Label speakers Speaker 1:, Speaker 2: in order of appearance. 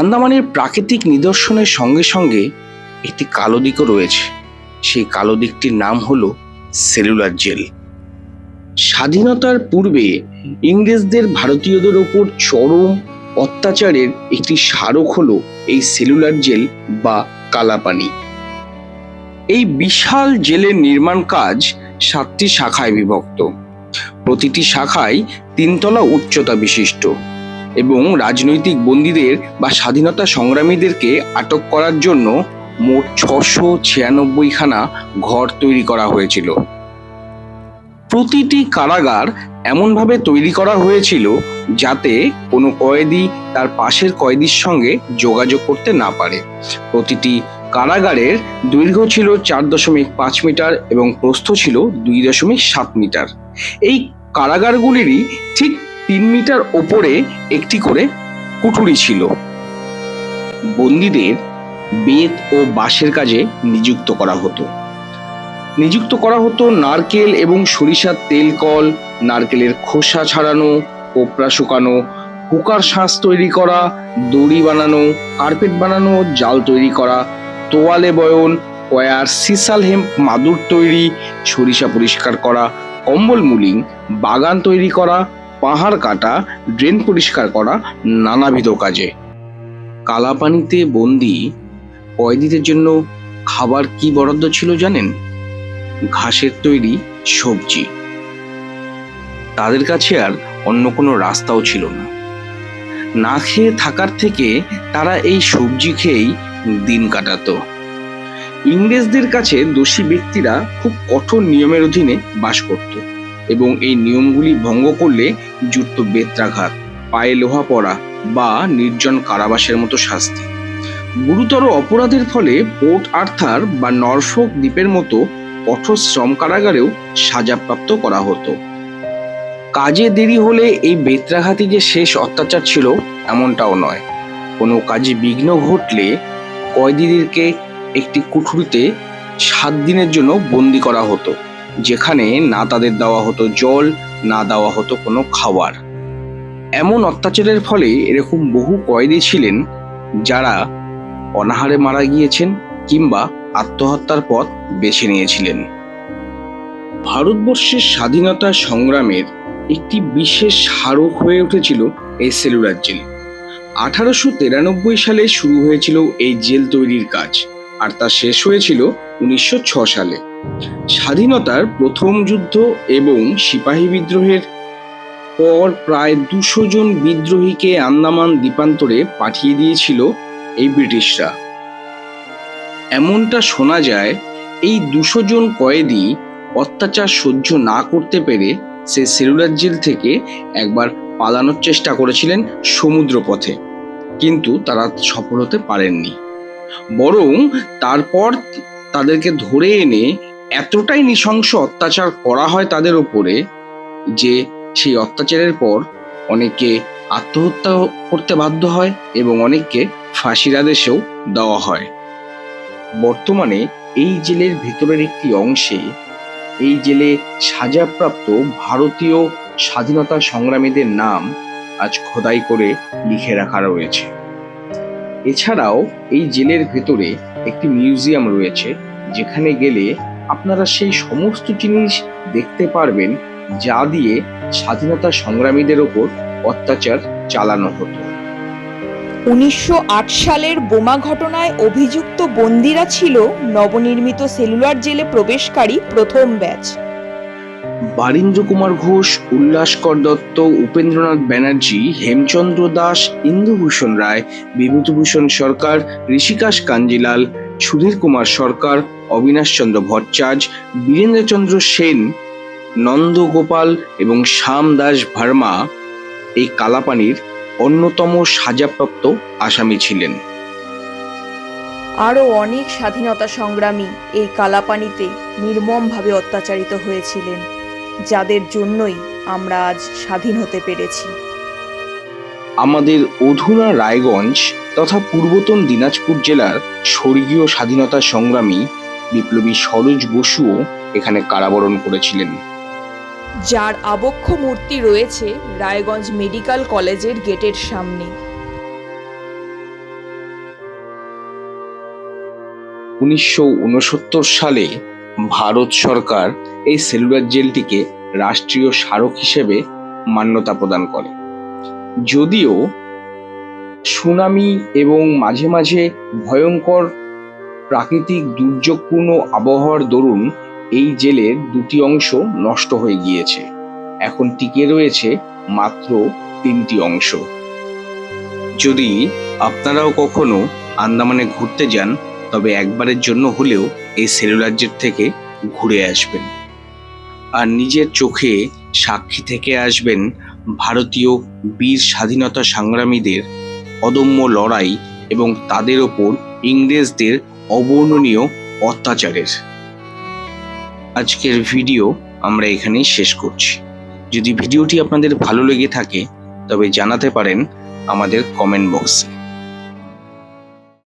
Speaker 1: আন্দামানের প্রাকৃতিক নিদর্শনের সঙ্গে সঙ্গে একটি কালো দিকও রয়েছে। সেই কালো দিকটির নাম হল সেলুলার জেল। স্বাধীনতার পূর্বে ইংরেজদের ভারতীয়দের ওপর চরম অত্যাচারের একটি স্মারক হল এই সেলুলার জেল বা কালাপানি। এই বিশাল জেলের নির্মাণ কাজ সাতটি শাখায় বিভক্ত। প্রতিটি শাখায় তিনতলা উচ্চতা বিশিষ্ট। এবং রাজনৈতিক বন্দীদের বা স্বাধীনতা সংগ্রামীদেরকে আটক করার জন্য মোট ছশো ছিয়ানব্বই খানা ঘর তৈরি করা হয়েছিল। প্রতিটি কারাগার এমনভাবে তৈরি করা হয়েছিল যাতে কোনো কয়েদি তার পাশের কয়েদির সঙ্গে যোগাযোগ করতে না পারে। প্রতিটি কারাগারের দৈর্ঘ্য ছিল চার দশমিক পাঁচ মিটার এবং প্রস্থ ছিল দুই দশমিক সাত মিটার। এই কারাগারগুলিরই ঠিক তিন মিটার ওপরে একটি করে কুঠুরি ছিল। বন্দীদের বেত ও বাঁশের কাজে নিযুক্ত করা হতো। নিযুক্ত করা হতো নারকেল এবং সরিষার তেল, কল, নারকেলের খোসা ছাড়ানো কোপড়া শুকানো, হুকার শাঁস তৈরি করা, দড়ি বানানো, কার্পেট বানানো, জাল তৈরি করা, তোয়ালে বয়ন, কয়ার, সিসাল হেম্প মাদুর তৈরি, সরিষা পরিষ্কার করা, কম্বল মুলিং, বাগান তৈরি করা পাহাড় কাটা, ড্রেন পরিষ্কার করা নানাবিধ কাজে। কালাপানিতে বন্দি কয়েদিদের জন্য খাবার কি বরাদ্দ ছিল জানেন? ঘাসের তৈরি সবজি। তাদের কাছে আর অন্য কোনো রাস্তাও ছিল না। না খেয়ে থাকার থেকে তারা এই সবজি খেয়েই দিন কাটাতো। ইংরেজদের কাছে দোষী ব্যক্তিরা খুব কঠোর নিয়মের অধীনে বাস করত। এবং এই নিয়মগুলি ভঙ্গ করলে জুটত বেত্রাঘাত, পায়ে লোহা পড়া বা নির্জন কারাবাসের মতো শাস্তি। গুরুতর অপরাধের ফলে পোর্ট আর্থার বা নরফোক দ্বীপের মতো কঠোর শ্রম কারাগারেও সাজাপ্রাপ্ত করা হতো। কাজে দেরি হলে এই বেত্রাঘাতী যে শেষ অত্যাচার ছিল এমনটাও নয়। কোনো কাজে বিঘ্ন ঘটলে কয়েদিদেরকে একটি কুঠুরিতে সাত দিনের জন্য বন্দি করা হতো। যেখানে না তাদের দেওয়া হতো জল, না দেওয়া হতো কোনো খাবার। এমন অত্যাচারের ফলে এরকম বহু কয়েদি ছিলেন যারা অনাহারে মারা গিয়েছেন কিংবা আত্মহত্যার পথ বেছে নিয়েছিলেন। ভারতবর্ষের স্বাধীনতা সংগ্রামের একটি বিশেষ স্মারক হয়ে উঠেছিল এই সেলুলার জেল। আঠারোশো তিরানব্বই সালে শুরু হয়েছিল এই জেল তৈরির কাজ। আর তা শেষ হয়েছিল উনিশশো সালে। স্বাধীনতার প্রথম যুদ্ধ এবং সিপাহী বিদ্রোহের পর প্রায় দুশো জন বিদ্রোহীকে আন্দামান দ্বীপান্তরে পাঠিয়ে দিয়েছিল এই ব্রিটিশরা। এমনটা শোনা যায়, এই দুশো জন কয়েদি অত্যাচার সহ্য না করতে পেরে সে সেলুলার জেল থেকে একবার পালানোর চেষ্টা করেছিলেন সমুদ্র পথে কিন্তু তারা সফল হতে পারেননি। বরং তারপর তাদেরকে ধরে এনে এতটাই নৃশংস অত্যাচার করা হয় তাদের ওপরে যে সেই অত্যাচারের পর অনেকে আত্মহত্যা করতে বাধ্য হয় এবং অনেককে ফাঁসির আদেশেও দেওয়া হয়। বর্তমানে এই জেলের ভেতরের একটি অংশে এই জেলে সাজাপ্রাপ্ত ভারতীয় স্বাধীনতা সংগ্রামীদের নাম আজ খোদাই করে লিখে রাখা রয়েছে। এছাড়াও এই জেলের ভেতরে একটি মিউজিয়াম রয়েছে, যেখানে গেলে আপনারা সেই সমস্ত জিনিস দেখতে পারবেন যা দিয়ে স্বাধীনতা সংগ্রামীদের ওপর অত্যাচার চালানো হতো।
Speaker 2: উনিশশো আট সালের বোমা ঘটনায় অভিযুক্ত বন্দিরা ছিল নবনির্মিত সেলুলার জেলে প্রবেশকারী প্রথম ব্যাচ।
Speaker 1: বারীন্দ্র কুমার ঘোষ, উল্লাসকর দত্ত, উপেন্দ্রনাথ ব্যানার্জি, হেমচন্দ্র দাস ইন্দুভূষণ রায়, বিভূতিভূষণ সরকার, ঋষিকাশ কাঞ্জিলাল, সুধীর কুমার সরকার অবিনাশ চন্দ্র ভট্টাচার্য, বীরেন্দ্রচন্দ্র সেন নন্দগোপাল এবং শ্যাম দাস ভার্মা এই কালাপানির অন্যতম সাজাপ্রাপ্ত আসামি ছিলেন।
Speaker 2: আরও অনেক স্বাধীনতা সংগ্রামী এই কালাপানিতে নির্মমভাবে অত্যাচারিত হয়েছিলেন। যাদের জন্যই আমরা আজ স্বাধীন হতে পেরেছি।
Speaker 1: আমাদের অধুনা রায়গঞ্জ তথা পূর্বতন দিনাজপুর জেলার স্বর্গীয় স্বাধীনতা সংগ্রামী বিপ্লবী সরোজ বসুও এখানে কারাবরণ করেছিলেন।
Speaker 2: যার আবক্ষ মূর্তি রয়েছে রায়গঞ্জ মেডিকেল কলেজের গেটের সামনে।
Speaker 1: উনিশশো উনসত্তর সালে ভারত সরকার এই সেলুলার জেলটিকে রাষ্ট্রীয় স্মারক হিসেবে মান্যতা প্রদান করে। যদিও সুনামি এবং মাঝে মাঝে ভয়ঙ্কর প্রাকৃতিক দুর্যোগপূর্ণ আবহাওয়ার দরুন এই জেলের দুটি অংশ নষ্ট হয়ে গিয়েছে। এখন টিকে রয়েছে মাত্র তিনটি অংশ। যদি আপনারাও কখনো আন্দামানে ঘুরতে যান, তবে একবারের জন্য হলেও এই সেলুলার জেট থেকে ঘুরে আসবেন। আর নিজের চোখে সাক্ষী থেকে আসবেন ভারতীয় বীর স্বাধীনতা সংগ্রামীদের অদম্য লড়াই এবং তাদের ওপর ইংরেজদের অবর্ণনীয় অত্যাচারের। আজকের ভিডিও আমরা এখানেই শেষ করছি। যদি ভিডিওটি আপনাদের ভালো লেগে থাকে, তবে জানাতে পারেন আমাদের কমেন্ট বক্সে